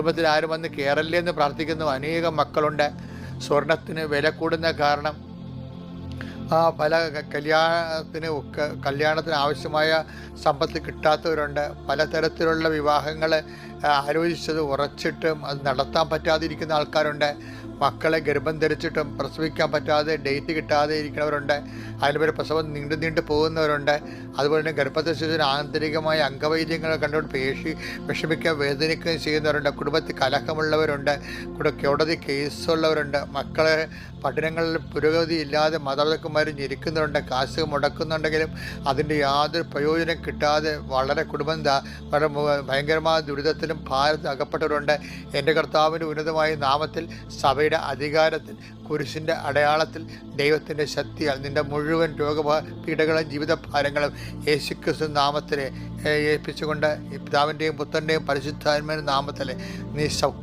കുടുംബത്തിൽ ആരും വന്ന് കയറല്ലേ എന്ന് പ്രാർത്ഥിക്കുന്ന. അനേകം മക്കളുണ്ട്. സ്വർണത്തിന് വില കൂടുന്ന കാരണം ആ പല കല്യാണത്തിന് കല്യാണത്തിന് ആവശ്യമായ സമ്പത്ത് കിട്ടാത്തവരുണ്ട്. പലതരത്തിലുള്ള വിവാഹങ്ങൾ ആലോചിച്ചത് ഉറച്ചിട്ടും അത് നടത്താൻ പറ്റാതിരിക്കുന്ന ആൾക്കാരുണ്ട്. മക്കളെ ഗർഭം ധരിച്ചിട്ടും പ്രസവിക്കാൻ പറ്റാതെ ഡേറ്റ് കിട്ടാതെ ഇരിക്കുന്നവരുണ്ട്. അതിനുപരി പ്രസവം നീണ്ടു നീണ്ടു പോകുന്നവരുണ്ട്. അതുപോലെ തന്നെ ഗർഭത്തെ ശിശുവിന് ആന്തരികമായ അംഗവൈദ്യങ്ങൾ കണ്ടുകൊണ്ട് പേശി വിഷമിക്കുകയും വേദനിക്കുകയും ചെയ്യുന്നവരുണ്ട്. കുടുംബത്തിൽ കലഹമുള്ളവരുണ്ട്. കൂടെ കോടതി കേസുള്ളവരുണ്ട്. മക്കളെ പഠനങ്ങളിൽ പുരോഗതി ഇല്ലാതെ മാതാപിതാക്കന്മാർ ഞെരുക്കുന്നുണ്ട് കാശ് മുടക്കുന്നുണ്ടെങ്കിലും അതിന്റെ യാതൊരു പ്രയോജനം കിട്ടാതെ വളരെ കുടുംബം വളരെ ഭയങ്കരമായ ദുരിതത്തിലും ഭാരത് അകപ്പെട്ടവരുണ്ട്. എന്റെ കർത്താവിന്റെ ഉന്നതമായ നാമത്തിൽ സഭയുടെ അധികാരത്തിൽ കുരിശിന്റെ അടയാളത്തിൽ ദൈവത്തിന്റെ ശക്തിയാൽ നിന്റെ മുഴുവൻ രോഗ പീഡകളും ജീവിതഭാരങ്ങളും യേശുക്രിസ്തു നാമത്തിൽ ഏൽപ്പിച്ചുകൊണ്ട് പിതാവിന്റെയും പുത്രന്റെയും പരിശുദ്ധാത്മന്റെ നാമത്തിൽ നീ